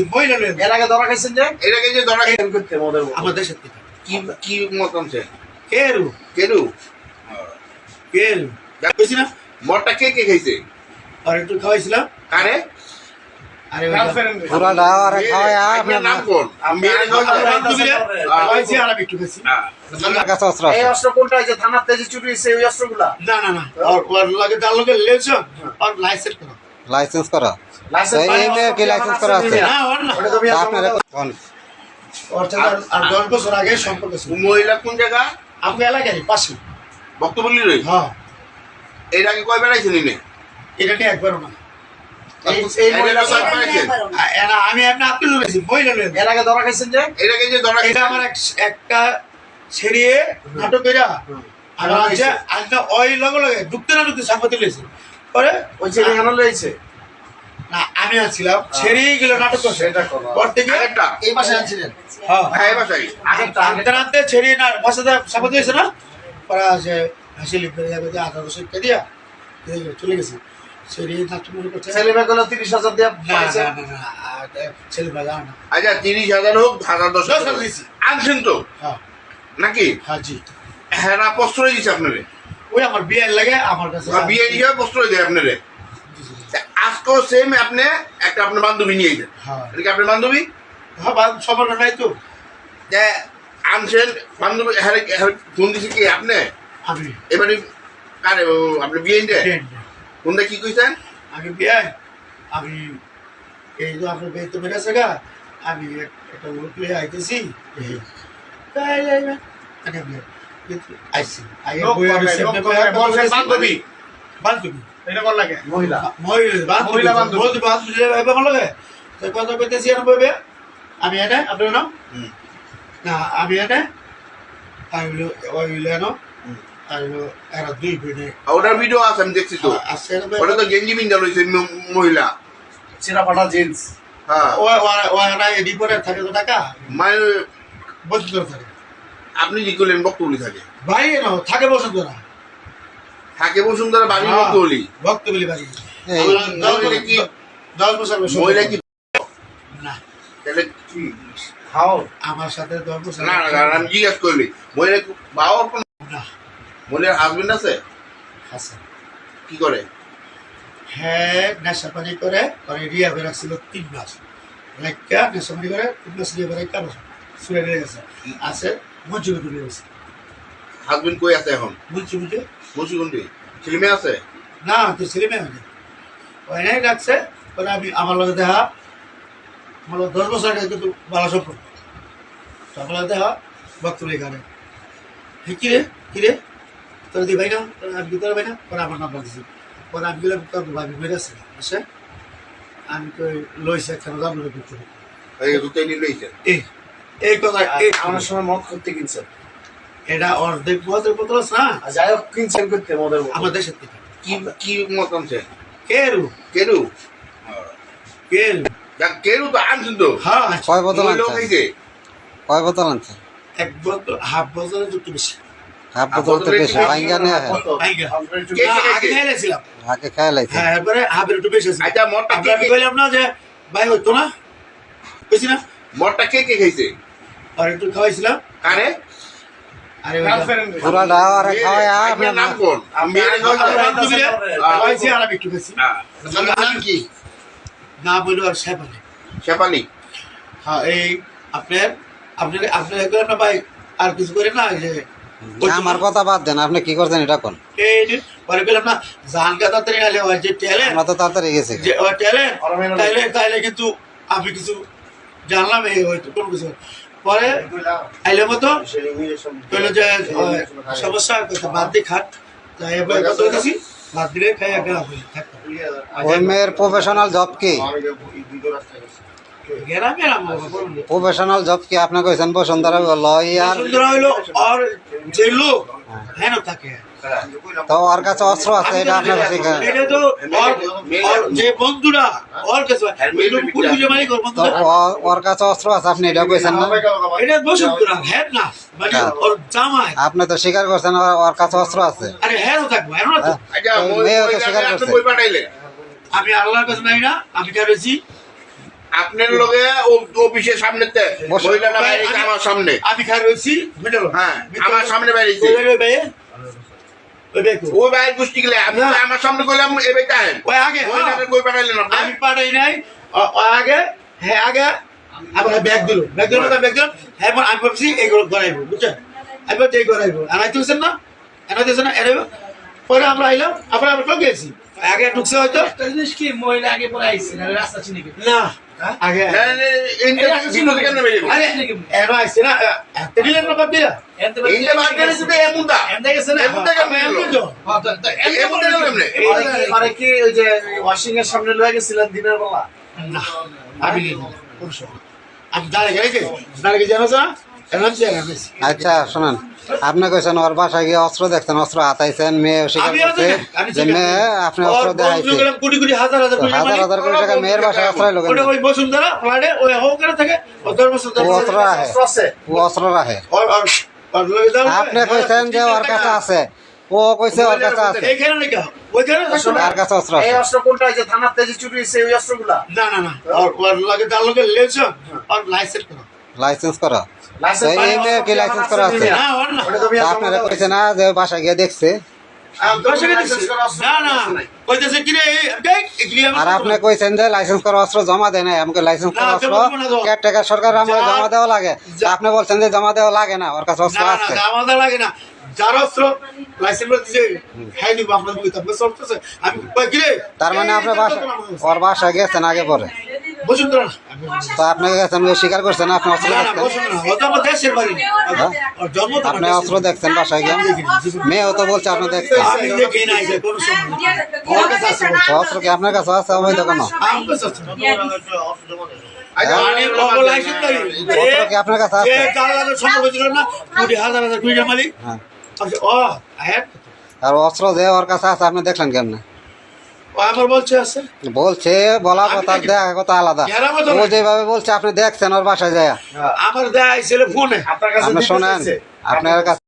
গেছি মহিলা লয়ে এর আগে ধরা খাইছেন যে? এটাকে যে ধরা এর করতে মদের আমার দেশের কি কি মত আনছে কেরু। কেডু কেরু। কইছি না? মদটা কে কে খাইছে? আর একটু খাওয়াইছিলাম। কারে? আরে ওই যে- পুরাটা খাওয়া আপনার নাম কোন? আমি এর আমার কথা- বান্ধবীরা আহ, খাওয়াইছি আর একটু খাইছি। হ্যাঁ। আপনার কাছে অস্ত্র এই অস্ত্র কোনটা? যে থানার তেজে চুরি হয়েছে ওই অস্ত্রগুলা? না না না। আর ওর তার লগে আর লাইসেন্স করো। লাইসেন্স করা। লাইসেন্স এই মেয়ের কি লাইসেন্স করা আছে। আছে? না ওর না। ওটা তো বিয়ে আপনার। কোন? আর- দশ বছর আগে সম্পর্ক ছিল। মহিলা কোন জায়গা? এলাকারই পাশে। বক্তব্য রই হ্যাঁ। এর আগে কয় বেড়াইছেন ইনে এটা নিয়ে একবারও না। এরা আমি এমনি আপনি লয়েছি মহিলা লয়ে এর আগে ধরা খাইছেন যে? এর আগে যে ধরা এটা আমার একটা ছেড়িয়ে নাটক কইরা আর ধরা আজকে ওই লগে লগে ঢুকতে না ঢুকতে সাংবাদিক লয়েছে পরে ওই ছেলে লইছে না ছেড়েই গেল নাটক করছে করো। এই মাসে আনছিলেন। হ্যাঁ। হ্যাঁ এই আগেরটা আনতে আনতে ছেড়িয়ে না হয়েছে না? পরে আছে হাসি লিখে যাবে যে আঠারো বছর কে দিয়া চলে গেছে। ছেড়িয়ে নাটক মনে করছে। ছেলে মেয়ে গুলো তিরিশ হাজার দিয়ে না পাইছে না না না আর ছেলে ভাই না। আচ্ছা তিরিশ হাজার হোক হাজার দশ হাজার। আনছেন তো? হ্যাঁ। নাকি? হ্যাঁ জি। হ্যাঁ না প্রশ্রয় দিচ্ছে আপনারে। ওই আমার বিয়ের লাগে আমার কাছে বিয়ে হিসাবে প্রশ্রয় দেয় আপনারে তা আজকেও সেম আপনি একটা আপনার বান্ধবী নিয়ে হ্যাঁ এটা কি আপনার বান্ধবী হ্যাঁ সবার নাই তো যে আনছেন বান্ধবী হ্যাঁ হ্যাঁ, ফোন দিছে কি আপনি আমি এবারে কারে আপনি বিয়ে friend। ফোনটা কি কইছেন আমি বিয়ে আমি এই যে আপনার বেতন মেরেছে গা আমি এক- একটা লোক লিয়ে আইতেছি তাই। আমি বিয়ে- বান্ধবী বান্ধবী এটা কোন লাগে? মহিলা। মহিলা মহিলা বান্ধবী। বান্ধবী লাগে? তো কথা কইতেছি আর বইবে আমি এটা আপনার নাম না আমি এটা আমি এনো। এরা দুই বোনে। ওটার ভিডিও আছে আমি দেখছি তো। আছে ওটা তো গেঞ্জি রয়েছে মহিলা। চিরা ফাটা জিন্স। হ্যাঁ। ও ও এডি করে থাকে তো টাকা? মানে থাকে। আপনি কি করলেন বক্তব্য থাকে ভাই এনো থাকে বছর ধরে থাকে বসুন্ধরা বাড়ি হ্যাঁ। বক্তব্য ভক্ত বলি বাড়ি দশ বছর- কি- দশ বছর মহিলা কি না। তাহলে কি? হাও আমার সাথে দশ বছর না না না, আমি জিজ্ঞাসা করলি। মহিলা না। মহিলার হাজবেন্ড আছে? আছে। কি করে? হ্যাঁ নেশা পানি করে করে রিয়া বের রাখছিল তিন মাস। রাখা নেশা পানি করে তিন মাস রিয়া সুরে গেছে। আছে। মঞ্চুরি তুলে গেছে। হাজবেন্ড কই আছে এখন? বুঝছি বুঝে মুন্সিগঞ্জে? ছেলে মেয়ে আছে? না তো ছেলে মেয়ে হয়নি ওই নাই রাখছে পরে আমি আমার লগে দেখা। আমার দশ বছর আগে কিন্তু ভালো সম্পর্ক। দেখা এখানে। হে কিরে কিরে তোর দি ভাই না আমি কি তোর ভাই না? পরে আমার পরে আমি তোর ভাবি মেরে আছে আসে আমি তো লইছে একখানে দাম লগে এই দুটাই নিয়ে লইছে? এই। এই কথা আমার সময় মদ করতে কিনছেন। এটা অর্ধেক মদের বোতল না? যাই হোক কিনছেন করতে মদের। আমার দেশের থেকে। কি কি মত আনছে কেরু। কেরু? কেরু। কেরু তো আনছেন তো। হ্যাঁ কয় বোতল আনছে কয় বোতল আনছে এক বোতল হাফ বোতলের একটু বেশি। হাফ হাফ বোতল তো বেশি। ভাঙ্গা নিয়ে কত? ভাইঙ্গা। আপনার একটু কে- না, কে- আগে কে? আগে খেয়ে হ্যাঁ এরপরে হাফের একটু বেশি আছে। আচ্ছা মদটা আপনি কে কে- কইলাম না যে ভাই হইতো না? বুঝছি না কে কে খাইছে আর একটু খাওয়াইছিলাম। কারে? আরে আপনার নাম কোন? আমি আমার খাওয়াইছি আর আমি একটু খাইছি। হ্যাঁ। নাম কি? না বলল আর সেপালে শেফালি হ্যাঁ এই আপনার আপনার আপনার একবার না ভাই আর কিছু করে না? যে আমার কথা বাদ দেন আপনি কি করছেন এটা কোন? পরে না ওই যে আমরা তো তাড়াতাড়ি গেছি। যে ওই ট্যালেন্ট তাইলে তাইলে কিন্তু আমি কিছু জানলাম এই হয়তো কোনো কিছু পরে আইলে মতো কইলো যে সমস্যা বাদ দিয়ে খাট। তাই এবার কত হইতেছি বাদ দিলে খাই আগে হই থাকতো ওই মেয়ের প্রফেশনাল জব কি? প্রফেশনাল জব কি? আপনি কইছেন বসুন্ধরা লয় আর বসুন্ধরা হইল আর যে লোক হেন থাকে। তো ওর কাছে অস্ত্র আছে এটা আপনার শিখা এটা তো ওর- যে বন্ধুরা ওর কাছে পুরুষে মালিক ওর তো বন্ধুরা ওর কাছে অস্ত্র আছে আপনি এটা কইছেন না? এটা বসুন্ধরা হ্যাঁ না। মানে হ্যাঁ। ওর জামাই। আপনি তো স্বীকার করছেন ওর- ওর কাছে অস্ত্র আছে। আরে হ্যাঁ থাকব হ্যাঁ তো। আচ্ছা মেয়ে তো স্বীকার করছে। আমি আল্লাহর কাছে নাই না আমি কারেছি আপনার লগে অফিসের সামনেতে বাইরে আমার সামনে। আমি খাই রয়েছি হ্যাঁ আমার সামনে বাইরেছে ওই ওই ভাইয়ে ভাই কো? ওই গোষ্ঠী গেলে আপনি আমার সামনে করলাম তাহেন ওই আগে কই পাঠাইলেন আমি পাঠাই নাই। আগে হ্যাঁ আগে আমার ব্যাগ দিল। ব্যাগ দিল ব্যাগ দিল? হ্যাঁ আমি ভাবছি এইগুলো গড়াইবো বুঝছেন? আমি ভাবছি এই গড়াইবো আমি তুলছেন না? এনে দিয়েছেন না? এনে পরে আমরা আইলাম আবার আমরা গেছি আগে ঢুকছে হয়তো। জিনিস কি মহিলা আগে পরে আইছে রাস্তা চিনি না। আগে গেল? গেল। হ্যাঁ, সামনে লয়ে গেছিলেন দিনের বেলা আমি দাঁড়িয়ে গেছি দাঁড়িয়ে গেছি জানো আচ্ছা শোনেন। আপনি কইছেন ওর বাসায় গিয়ে অস্ত্র দেখছেন অস্ত্র হাতাইছেন মেয়ে স্বীকার করছে যে মেয়ে আপনি অস্ত্র দেখাইছে। কোটি কোটি হাজার হাজার কোটি হাজার হাজার কোটি টাকা মেয়ের বাসায় অস্ত্র ও অস্ত্র রাখে। অস্ত্র আছে। ও অস্ত্র রাখে। আপনি কইছেন যে ওর কাছে আছে। ও কইছে ওর কাছে আছে। এইখানে নাকি ওইখানে তার কাছে অস্ত্র এই অস্ত্র কোনটা? এই যে থানার তেজে চুরি হয়েছে ওই অস্ত্রগুলা? না না না। ওর লগে তার লগে আর লাইসেন্স করো। লাইসেন্স করা। এই কি লাইসেন্স করা আছে? না না আপনার কইছে না যে গিয়ে দেখছে। টাকা। না না। আর আপনি কইছেন যে লাইসেন্স করা অস্ত্র জমা দেয় নাই। আমাকে লাইসেন্স করা না, অস্ত্র দেবো না, সরকার জমা দেওয়া লাগে? আপনি বলছেন যে জমা দেওয়া লাগে না ওর কাছে অস্ত্র না না আছে। লাগে না। হ্যাঁ তার মানে আপনার বাসা ওর বাসায় গেছেন আগে পরে। বসুন্ধরা না। আমি বলছি। তো আপনি গেছেন ওই স্বীকার করছেন আপনি অস্ত্র দেখছেন। হ্যাঁ? তো আমার আপনি অস্ত্র দেখছেন বাসায় গিয়ে? মেয়েও তো বলছে আপনি দেখছেন। অস্ত্র কি আপনার কাছে আছে আমার আপনার আছে? আর অস্ত্র যে ওর কাছে আছে আপনি দেখলেন কেমনে? বলছে আছে? বলছে বলা কথা দেখা কথা আলাদা। ও যেভাবে বলছে আপনি দেখছেন ওর বাসায় যায়। আমার দেয়া ছেলে ফোনে। আপনার কাছে শোনেন আপনার কাছে